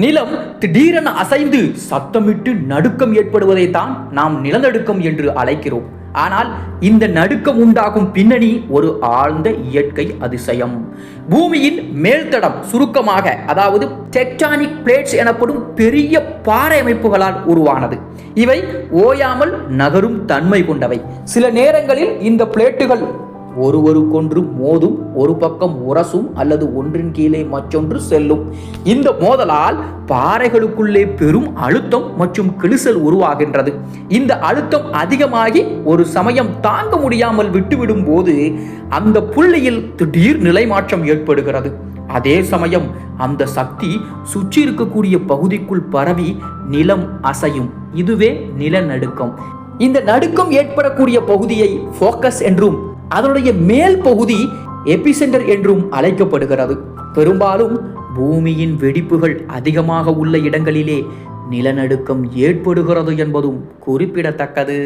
நிலம் திடீரென அசைந்து சத்தமிட்டு நடுக்கம் ஏற்படுவதை தான் நாம் நிலநடுக்கம் என்று அழைக்கிறோம். ஆனால் இந்த நடுக்கம் உண்டாகும் பின்னணி ஒரு ஆழ்ந்த இயற்கை அதிசயம். பூமியின் மேல்தடம் சுருக்கமாக அதாவது டெக்டானிக் பிளேட்ஸ் எனப்படும் பெரிய பாறை அமைப்புகளால் உருவானது. இவை ஓயாமல் நகரும் தன்மை கொண்டவை. சில நேரங்களில் இந்த பிளேட்டுகள் ஒருவருக்கொன்று மோதும் ஒரு பக்கம் உரசும் அல்லது ஒன்றின் கீழே மற்றொன்று செல்லும். இந்த மோதலால் பாறைகளுக்குள்ளே பெரும் அழுத்தம் மற்றும் கிழிசல் உருவாகின்றது. இந்த அழுத்தம் அதிகமாகி ஒரு சமயம் தாங்க முடியாமல் விட்டுவிடும் போது அந்த புள்ளியில் திடீர் நிலைமாற்றம் ஏற்படுகிறது. அதே சமயம் அந்த சக்தி சுற்றி இருக்கக்கூடிய பகுதிக்குள் பரவி நிலம் அசையும். இதுவே நிலநடுக்கம். இந்த நடுக்கம் ஏற்படக்கூடிய பகுதியை ஃபோக்கஸ் என்றும் அதனுடைய மேல் பகுதி எபிசென்டர் என்றும் அழைக்கப்படுகிறது. பெரும்பாலும் பூமியின் வெடிப்புகள் அதிகமாக உள்ள இடங்களிலே நிலநடுக்கம் ஏற்படுகிறது என்பதும் குறிப்பிடத்தக்கது.